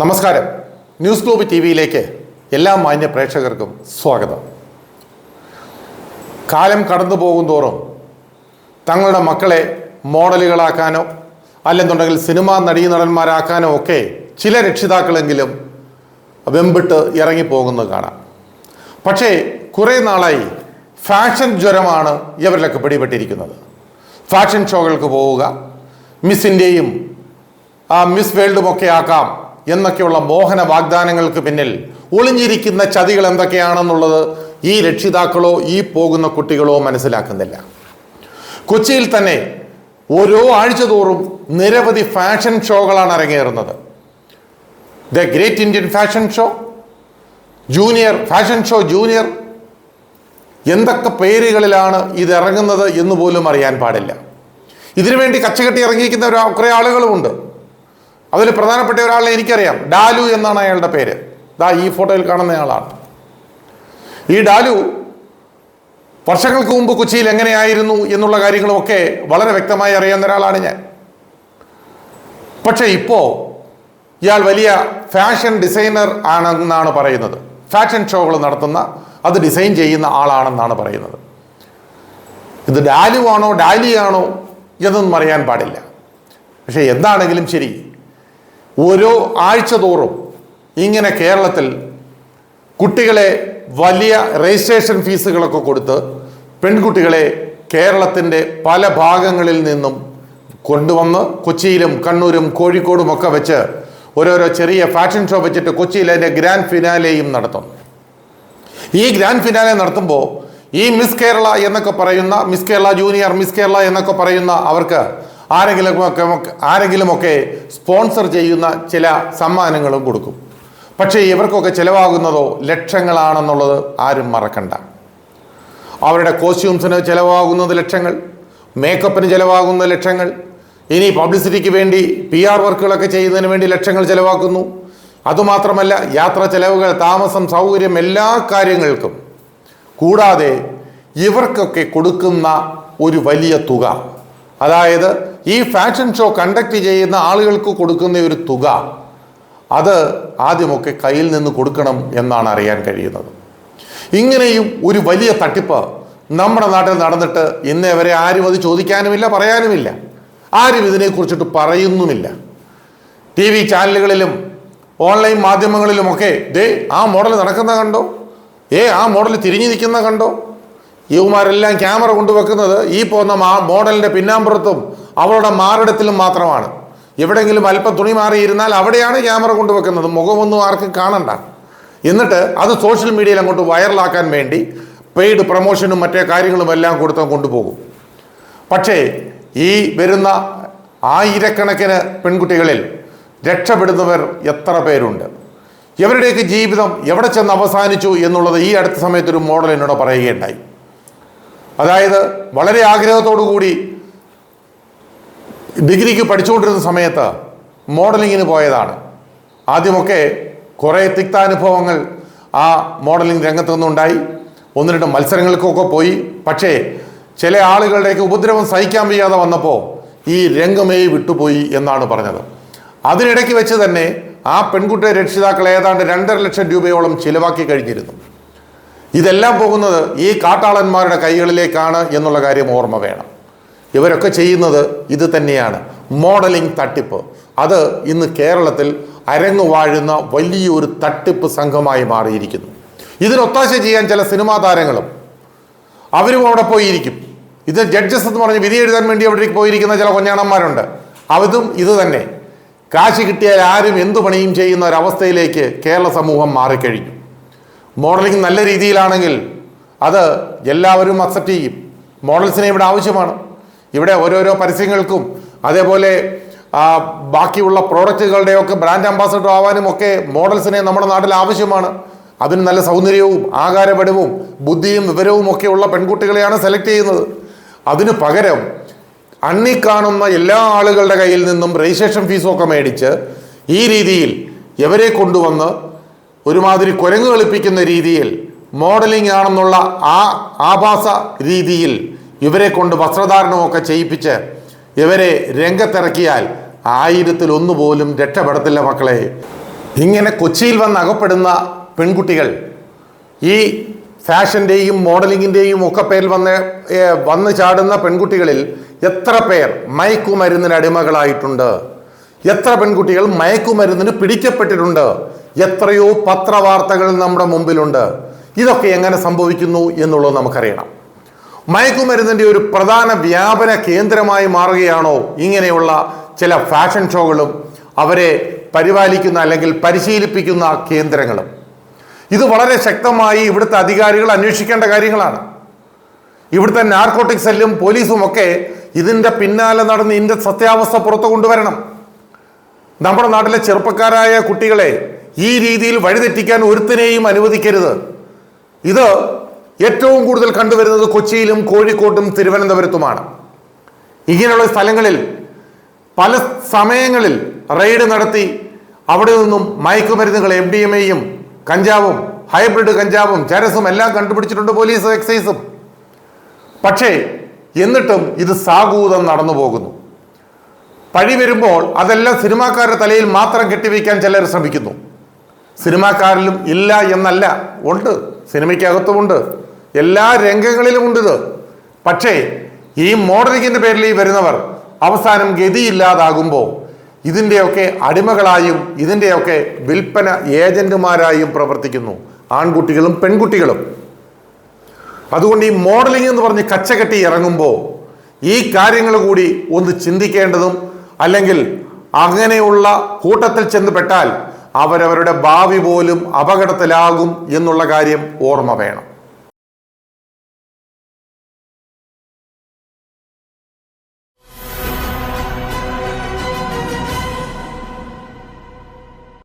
നമസ്കാരം. News globe T വിയിലേക്ക് എല്ലാ മാന്യ പ്രേക്ഷകർക്കും സ്വാഗതം. കാലം കടന്നു പോകും തോറും തങ്ങളുടെ മക്കളെ മോഡലുകളാക്കാനോ അല്ലെന്നുണ്ടെങ്കിൽ സിനിമാ നടീനടന്മാരാക്കാനോ ഒക്കെ ചില രക്ഷിതാക്കളെങ്കിലും വെമ്പിട്ട് ഇറങ്ങിപ്പോകുന്നത് കാണാം. പക്ഷേ കുറേ നാളായി ഫാഷൻ ജ്വരമാണ് ഇവരിലൊക്കെ പിടിപെട്ടിരിക്കുന്നത്. ഫാഷൻ ഷോകൾക്ക് പോവുക മിസ്സിന്റെയും ആ മിസ് വേൾഡും ഒക്കെ ആക്കാം എന്നൊക്കെയുള്ള മോഹന വാഗ്ദാനങ്ങൾക്ക് പിന്നിൽ ഒളിഞ്ഞിരിക്കുന്ന ചതികൾ എന്തൊക്കെയാണെന്നുള്ളത് ഈ രക്ഷിതാക്കളോ ഈ പോകുന്ന കുട്ടികളോ മനസ്സിലാക്കുന്നില്ല. കൊച്ചിയിൽ തന്നെ ഓരോ ആഴ്ച തോറും നിരവധി ഫാഷൻ ഷോകളാണ് അരങ്ങേറുന്നത്. The great Indian fashion show junior fashion show junior എന്തൊക്കെ പേരുകളിലാണ് ഇത് ഇറങ്ങുന്നത് എന്ന് പോലും അറിയാൻ പാടില്ല. ഇതിനുവേണ്ടി കച്ചകെട്ടി ഇറങ്ങിയിരിക്കുന്ന കുറേ ആളുകളുമുണ്ട്. അതിൽ പ്രധാനപ്പെട്ട ഒരാളെ എനിക്കറിയാം. ഡാലു എന്നാണ് അയാളുടെ പേര്. ദാ ഈ ഫോട്ടോയിൽ കാണുന്നയാളാണ് ഈ ഡാലു വർഷങ്ങൾക്ക് മുമ്പ് കൊച്ചിയിൽ എങ്ങനെയായിരുന്നു എന്നുള്ള കാര്യങ്ങളുമൊക്കെ വളരെ വ്യക്തമായി അറിയാവുന്ന ഒരാളാണ് ഞാൻ. പക്ഷേ ഇപ്പോൾ ഇയാൾ വലിയ ഫാഷൻ ഡിസൈനർ ആണെന്നാണ് പറയുന്നത്. ഫാഷൻ ഷോകൾ നടത്തുന്ന അത് ഡിസൈൻ ചെയ്യുന്ന ആളാണെന്നാണ് പറയുന്നത്. ഇത് ഡാലു ആണോ ഡാലിയാണോ എന്നൊന്നും അറിയാൻ പാടില്ല. പക്ഷേ എന്താണെങ്കിലും ശരി ഓരോ ആഴ്ച തോറും ഇങ്ങനെ കേരളത്തിൽ കുട്ടികളെ വലിയ രജിസ്ട്രേഷൻ ഫീസുകളൊക്കെ കൊടുത്ത് പെൺകുട്ടികളെ കേരളത്തിന്റെ പല ഭാഗങ്ങളിൽ നിന്നും കൊണ്ടുവന്ന് കൊച്ചിയിലും കണ്ണൂരും കോഴിക്കോടും ഒക്കെ വെച്ച് ഓരോരോ ചെറിയ ഫാഷൻ ഷോ വെച്ചിട്ട് കൊച്ചിയിൽ അതിന്റെ ഗ്രാൻഡ് ഫിനാലെയും നടത്തും. ഈ ഗ്രാൻഡ് ഫിനാലെ നടത്തുമ്പോൾ ഈ മിസ് കേരള എന്നൊക്കെ പറയുന്ന miss Kerala junior miss Kerala എന്നൊക്കെ പറയുന്ന അവർക്ക് ആരെങ്കിലുമൊക്കെ ആരെങ്കിലുമൊക്കെ സ്പോൺസർ ചെയ്യുന്ന ചില സമ്മാനങ്ങളും കൊടുക്കും. പക്ഷേ ഇവർക്കൊക്കെ ചിലവാകുന്നതോ ലക്ഷങ്ങളാണെന്നുള്ളത് ആരും മറക്കണ്ട. അവരുടെ കോസ്റ്റ്യൂംസിന് ചിലവാകുന്നത് ലക്ഷങ്ങൾ മേക്കപ്പിന് ചിലവാകുന്ന ലക്ഷങ്ങൾ ഇനി പബ്ലിസിറ്റിക്ക് വേണ്ടി പി ആർ വർക്കുകളൊക്കെ ചെയ്യുന്നതിന് വേണ്ടി ലക്ഷങ്ങൾ ചിലവാക്കുന്നു. അതുമാത്രമല്ല യാത്ര ചെലവുകൾ താമസം സൗകര്യം എല്ലാ കാര്യങ്ങൾക്കും കൂടാതെ ഇവർക്കൊക്കെ കൊടുക്കുന്ന ഒരു വലിയ തുക. അതായത് ഈ ഫാഷൻ ഷോ കണ്ടക്ട് ചെയ്യുന്ന ആളുകൾക്ക് കൊടുക്കുന്ന ഒരു തുക അത് ആദ്യമൊക്കെ കയ്യിൽ നിന്ന് കൊടുക്കണം എന്നാണ് അറിയാൻ കഴിയുന്നത്. ഇങ്ങനെയും ഒരു വലിയ തട്ടിപ്പ് നമ്മുടെ നാട്ടിൽ നടന്നിട്ട് ഇന്നേ വരെ ആരും അത് ചോദിക്കാനുമില്ല പറയാനുമില്ല. ആരും ഇതിനെക്കുറിച്ചിട്ട് പറയുന്നുമില്ല. ടി വി ചാനലുകളിലും ഓൺലൈൻ മാധ്യമങ്ങളിലുമൊക്കെ ദേ ആ മോഡൽ നടക്കുന്ന കണ്ടോ? ഏ ആ മോഡൽ തിരിഞ്ഞു നിൽക്കുന്ന കണ്ടോ? യുവമാരെല്ലാം ക്യാമറ കൊണ്ടുവെക്കുന്നത് ഈ പോകുന്ന മാ മോഡലിന്റെ പിന്നാമ്പുറത്തും അവളുടെ മാറിടത്തിലും മാത്രമാണ്. എവിടെയെങ്കിലും അല്പം തുണി മാറിയിരുന്നാൽ അവിടെയാണ് ക്യാമറ കൊണ്ടുവെക്കുന്നത്. മുഖമൊന്നും ആർക്കും കാണണ്ട. എന്നിട്ട് അത് സോഷ്യൽ മീഡിയയിൽ അങ്ങോട്ട് വൈറലാക്കാൻ വേണ്ടി പെയ്ഡ് പ്രൊമോഷനും മറ്റേ കാര്യങ്ങളും എല്ലാം കൊടുത്ത് കൊണ്ടുപോകും. പക്ഷേ ഈ വരുന്ന ആയിരക്കണക്കിന് പെൺകുട്ടികളിൽ രക്ഷപ്പെടുന്നവർ എത്ര പേരുണ്ട്? ഇവരുടെയൊക്കെ ജീവിതം എവിടെ ചെന്ന് അവസാനിച്ചു എന്നുള്ളത് ഈ അടുത്ത സമയത്തൊരു മോഡൽ എന്നോട് പറയുകയുണ്ടായി. അതായത് വളരെ ആഗ്രഹത്തോടു കൂടി ഡിഗ്രിക്ക് പഠിച്ചുകൊണ്ടിരുന്ന സമയത്ത് മോഡലിങ്ങിന് പോയതാണ്. ആദ്യമൊക്കെ കുറേ തിക്താനുഭവങ്ങൾ ആ മോഡലിംഗ് രംഗത്തു നിന്നുണ്ടായി. ഒന്ന് രണ്ട് മത്സരങ്ങൾക്കൊക്കെ പോയി. പക്ഷേ ചില ആളുകളുടെയൊക്കെ ഉപദ്രവം സഹിക്കാൻ വയ്യാതെ വന്നപ്പോൾ ഈ രംഗമേ വിട്ടുപോയി എന്നാണ് പറഞ്ഞത്. അതിനിടയ്ക്ക് വെച്ച് തന്നെ ആ പെൺകുട്ടിയെ രക്ഷിതാക്കൾ ഏതാണ്ട് രണ്ടര ലക്ഷം രൂപയോളം ചിലവാക്കി കഴിഞ്ഞിരുന്നു. ഇതെല്ലാം പോകുന്നത് ഈ കാട്ടാളന്മാരുടെ കൈകളിലേക്കാണ് എന്നുള്ള കാര്യം ഓർമ്മ വേണം. ഇവരൊക്കെ ചെയ്യുന്നത് ഇത് തന്നെയാണ്. മോഡലിംഗ് തട്ടിപ്പ്. അത് ഇന്ന് കേരളത്തിൽ അരങ്ങു വാഴുന്ന വലിയൊരു തട്ടിപ്പ് സംഘമായി മാറിയിരിക്കുന്നു. ഇതിനൊത്താശ ചെയ്യാൻ ചില സിനിമാ താരങ്ങളും അവരും അവിടെ പോയിരിക്കും. ഇത് ജഡ്ജസ് എന്ന് പറഞ്ഞ് വിധി എഴുതാൻ വേണ്ടി അവിടെ പോയിരിക്കുന്ന ചില കൊഞ്ഞാണന്മാരുണ്ട്. അവരും ഇത് തന്നെ. കാശ് കിട്ടിയാൽ ആരും എന്തു പണിയും ചെയ്യുന്ന ഒരവസ്ഥയിലേക്ക് കേരള സമൂഹം മാറിക്കഴിഞ്ഞു. മോഡലിംഗ് നല്ല രീതിയിലാണെങ്കിൽ അത് എല്ലാവരും അക്സെപ്റ്റ് ചെയ്യും. മോഡൽസിനെ ഇവിടെ ആവശ്യമാണ്. ഇവിടെ ഓരോരോ പരസ്യങ്ങൾക്കും അതേപോലെ ബാക്കിയുള്ള പ്രോഡക്റ്റുകളുടെയൊക്കെ ബ്രാൻഡ് അംബാസഡർ ആവാനും ഒക്കെ മോഡൽസിനെ നമ്മുടെ നാട്ടിൽ ആവശ്യമാണ്. അതിന് നല്ല സൗന്ദര്യവും ആകാരപടവും ബുദ്ധിയും വിവരവും ഒക്കെ ഉള്ള പെൺകുട്ടികളെയാണ് സെലക്ട് ചെയ്യുന്നത്. അതിനു പകരം അണ്ണി കാണുന്ന എല്ലാ ആളുകളുടെ കയ്യിൽ നിന്നും രജിസ്ട്രേഷൻ ഫീസും ഒക്കെ മേടിച്ച് ഈ രീതിയിൽ ഇവരെ കൊണ്ടുവന്ന് ഒരുമാതിരി കുരങ്ങ് കളിപ്പിക്കുന്ന രീതിയിൽ മോഡലിംഗ് ആണെന്നുള്ള ആ ആഭാസ രീതിയിൽ ഇവരെ കൊണ്ട് വസ്ത്രധാരണമൊക്കെ ചെയ്യിപ്പിച്ച് ഇവരെ രംഗത്തിറക്കിയാൽ ആയിരത്തിൽ ഒന്ന് പോലും രക്ഷപ്പെടത്തില്ല മക്കളെ. ഇങ്ങനെ കൊച്ചിയിൽ വന്ന് അകപ്പെടുന്ന പെൺകുട്ടികൾ ഈ ഫാഷന്റെയും മോഡലിങ്ങിന്റെയും ഒക്കെ പേരിൽ വന്ന് വന്ന് ചാടുന്ന പെൺകുട്ടികളിൽ എത്ര പേർ മയക്കുമരുന്നിന് അടിമകളായിട്ടുണ്ട്? എത്ര പെൺകുട്ടികൾ മയക്കുമരുന്നിന് പിടിക്കപ്പെട്ടിട്ടുണ്ട്? എത്രയോ പത്രവാർത്തകൾ നമ്മുടെ മുമ്പിലുണ്ട്. ഇതൊക്കെ എങ്ങനെ സംഭവിക്കുന്നു എന്നുള്ളത് നമുക്കറിയണം. മയക്കുമരുന്നിന്റെ ഒരു പ്രധാന വ്യാപന കേന്ദ്രമായി മാറുകയാണോ ഇങ്ങനെയുള്ള ചില ഫാഷൻ ഷോകളും അവരെ പരിപാലിക്കുന്ന അല്ലെങ്കിൽ പരിശീലിപ്പിക്കുന്ന കേന്ദ്രങ്ങളും. ഇത് വളരെ ശക്തമായി ഇവിടുത്തെ അധികാരികൾ അന്വേഷിക്കേണ്ട കാര്യങ്ങളാണ്. ഇവിടുത്തെ നാർക്കോട്ടിക് സെല്ലും പോലീസും ഒക്കെ ഇതിന്റെ പിന്നാലെ നടന്ന് ഇതിന്റെ സത്യാവസ്ഥ പുറത്തു കൊണ്ടുവരണം. നമ്മുടെ നാട്ടിലെ ചെറുപ്പക്കാരായ കുട്ടികളെ ഈ രീതിയിൽ വഴിതെറ്റിക്കാൻ ഒരുത്തിനെയും അനുവദിക്കരുത്. ഇത് ഏറ്റവും കൂടുതൽ കണ്ടുവരുന്നത് കൊച്ചിയിലും കോഴിക്കോട്ടും തിരുവനന്തപുരത്തുമാണ്. ഇങ്ങനെയുള്ള സ്ഥലങ്ങളിൽ പല സമയങ്ങളിൽ റെയ്ഡ് നടത്തി അവിടെ നിന്നും മയക്കുമരുന്നുകൾ എം ഡി എം എയും കഞ്ചാവും ഹൈബ്രിഡ് കഞ്ചാവും ചരസും എല്ലാം കണ്ടുപിടിച്ചിട്ടുണ്ട് പോലീസ് എക്സൈസും. പക്ഷേ എന്നിട്ടും ഇത് സാഗൂതം നടന്നു പോകുന്നു. പഴി വരുമ്പോൾ അതെല്ലാം സിനിമാക്കാരുടെ തലയിൽ മാത്രം കെട്ടിവെക്കാൻ ചിലർ ശ്രമിക്കുന്നു. സിനിമാക്കാരിലും ഇല്ല എന്നല്ല. ഉണ്ട്. സിനിമയ്ക്കകത്തുമുണ്ട്. എല്ലാ രംഗങ്ങളിലും ഉണ്ട് ഇത്. പക്ഷേ ഈ മോഡലിങ്ങിന്റെ പേരിൽ ഈ വരുന്നവർ അവസാനം ഗതിയില്ലാതാകുമ്പോൾ ഇതിന്റെയൊക്കെ അടിമകളായും ഇതിന്റെയൊക്കെ വിൽപ്പന ഏജന്റുമാരായും പ്രവർത്തിക്കുന്നു. ആൺകുട്ടികളും പെൺകുട്ടികളും. അതുകൊണ്ട് ഈ മോഡലിംഗ് എന്ന് പറഞ്ഞ് കച്ചകെട്ടി ഇറങ്ങുമ്പോൾ ഈ കാര്യങ്ങൾ കൂടി ഒന്ന് ചിന്തിക്കേണ്ടതും അല്ലെങ്കിൽ അങ്ങനെയുള്ള കൂട്ടത്തിൽ ചെന്ന് പെട്ടാൽ അവരവരുടെ ഭാവി പോലും അപകടത്തിലാകും എന്നുള്ള കാര്യം ഓർമ്മ വേണം.